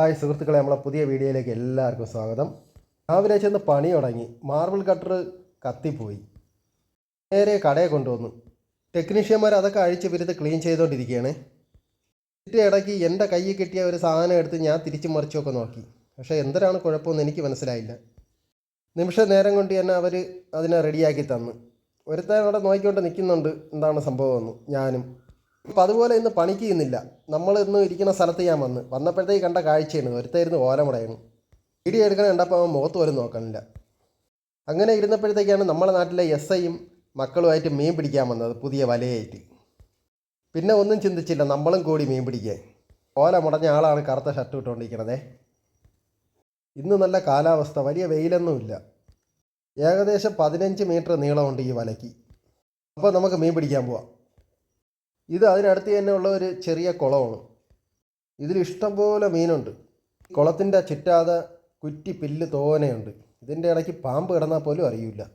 Hi സുഹൃത്തുക്കളെ നമ്മളെ പുതിയ വീഡിയോയിലേക്ക് എല്ലാവർക്കും സ്വാഗതം. രാവിലെ ചെന്ന് പണി തുടങ്ങി മാർബിൾ കട്ടർ കത്തിപ്പോയി. നേരെ കടയെ കൊണ്ടുവന്നു. ടെക്നീഷ്യന്മാർ അതൊക്കെ അഴിച്ച് പിരുത്ത് ക്ലീൻ ചെയ്തുകൊണ്ടിരിക്കുകയാണ് ഇതിന്റെ ഇടയ്ക്ക് എന്റെ കയ്യിൽ കിട്ടിയ ഒരു സാധനം എടുത്ത് ഞാൻ തിരിച്ചു മറിച്ചൊക്കെ നോക്കി. പക്ഷേ എന്തരാണ് കുഴപ്പമെന്ന് എനിക്ക് മനസ്സിലായില്ല. നിമിഷ നേരം കൊണ്ട് തന്നെ അവർ അതിനെ റെഡിയാക്കി തന്നു. ഒരുത്തൻ അവിടെ നോക്കിക്കൊണ്ട് നിൽക്കുന്നുണ്ട് എന്താണ് സംഭവമെന്ന്. ഞാനും അപ്പോൾ അതുപോലെ ഇന്ന് പണിക്ക് ചെയ്യുന്നില്ല നമ്മൾ ഇന്ന് ഇരിക്കുന്ന സ്ഥലത്ത് ഞാൻ വന്ന്. വന്നപ്പോഴത്തേക്ക് കണ്ട കാഴ്ചയാണ്. ഒരുത്തായിരുന്നു ഓലമുടയാണ് വീഡിയോ എടുക്കണ കണ്ടപ്പോൾ അവൻ മുഖത്ത് പോലും നോക്കണില്ല. അങ്ങനെ ഇരുന്നപ്പോഴത്തേക്കാണ് നമ്മുടെ നാട്ടിലെ എസ് ഐയും മക്കളുമായിട്ട് മീൻ പിടിക്കാൻ വന്നത് പുതിയ വലയായിട്ട്. പിന്നെ ഒന്നും ചിന്തിച്ചില്ല നമ്മളും കൂടി മീൻ പിടിക്കാൻ. ഓല മുടഞ്ഞ ആളാണ് കറുത്ത ഷർട്ട് ഇട്ടുകൊണ്ടിരിക്കണതേ. ഇന്ന് നല്ല കാലാവസ്ഥ വലിയ വെയിലൊന്നുമില്ല. ഏകദേശം പതിനഞ്ച് മീറ്റർ നീളമുണ്ട് ഈ വലയ്ക്ക്. അപ്പോൾ നമുക്ക് മീൻ പിടിക്കാൻ പോവാം. ഇത് അതിനടുത്ത് തന്നെ ഉള്ള ഒരു ചെറിയ കുളമാണ്. ഇതിൽ ഇഷ്ടംപോലെ മീനുണ്ട്. കുളത്തിന്റെ ചുറ്റാതെ കുറ്റി പില്ല് തോനെയുണ്ട്. ഇതിന്റെ ഇടയ്ക്ക് പാമ്പ് കിടന്നാൽ പോലും അറിയില്ല.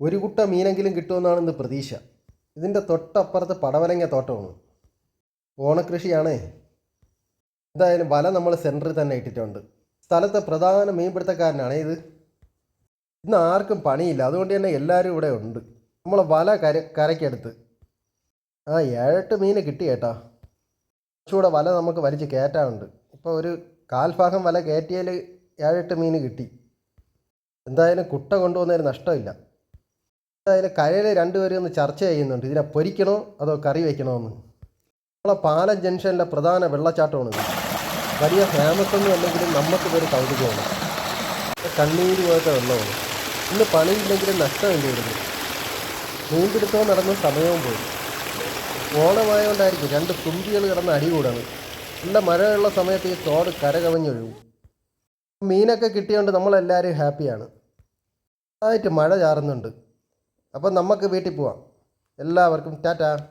ഒരു കുട്ട മീനെങ്കിലും കിട്ടുമെന്നാണ് ഇന്ന് പ്രതീക്ഷ. ഇതിന്റെ തൊട്ടപ്പുറത്ത് പടവലങ്ങ തോട്ടമാണ്. ഓണക്കൃഷിയാണേ. എന്തായാലും വല നമ്മൾ സെന്ററിൽ തന്നെ ഇട്ടിട്ടുണ്ട്. സ്ഥലത്തെ പ്രധാന മീൻപിടുത്തക്കാരനാണ് ഇത്. ഇന്ന് ആർക്കും പണിയില്ല. അതുകൊണ്ട് തന്നെ എല്ലാവരും ഇവിടെ ഉണ്ട്. നമ്മൾ വല കര കരയ്ക്കടുത്ത്. ആ ഏഴെട്ട് മീൻ കിട്ടി കേട്ടോ കുറച്ചുകൂടെ വല നമുക്ക് വലിച്ച് കയറ്റാറുണ്ട് ഇപ്പോൾ ഒരു കാൽഭാഗം വല കയറ്റിയാൽ ഏഴെട്ട് മീൻ കിട്ടി. എന്തായാലും കുട്ട കൊണ്ടുവന്നതിന് നഷ്ടമില്ല. എന്തായാലും കരയിൽ രണ്ടുപേരും ഒന്ന് ചർച്ച ചെയ്യുന്നുണ്ട്. ഇതിനെ പൊരിക്കണോ അതോ കറി വയ്ക്കണോ എന്ന് നമ്മളെ പാലം ജംഗ്ഷനിലെ പ്രധാന വെള്ളച്ചാട്ടമാണ് വലിയ ഫേമസ് ഒന്നും അല്ലെങ്കിലും നമുക്ക് ഇതൊരു കൗതുകമാണ്. കണ്ണീര് പോലത്തെ വെള്ളമാണ്. ഇന്ന് പണിയില്ലെങ്കിലും നഷ്ടമില്ല വരുന്നു മീൻപിടുത്തവും നടന്ന് സമയവും പോയി. ഓണമായതുകൊണ്ടായിരിക്കും രണ്ട് തുമ്പികൾ കിടന്ന് അടി കൂടാണ്. നല്ല മഴയുള്ള സമയത്ത് ഈ തോട് കരകവഞ്ഞൊഴുകും. മീനൊക്കെ കിട്ടിയതുകൊണ്ട് നമ്മളെല്ലാവരും ഹാപ്പിയാണ്. ആയിട്ട് മഴ ചാറുന്നുണ്ട്. അപ്പം നമുക്ക് വീട്ടിൽ പോവാം. എല്ലാവർക്കും ടാറ്റാ.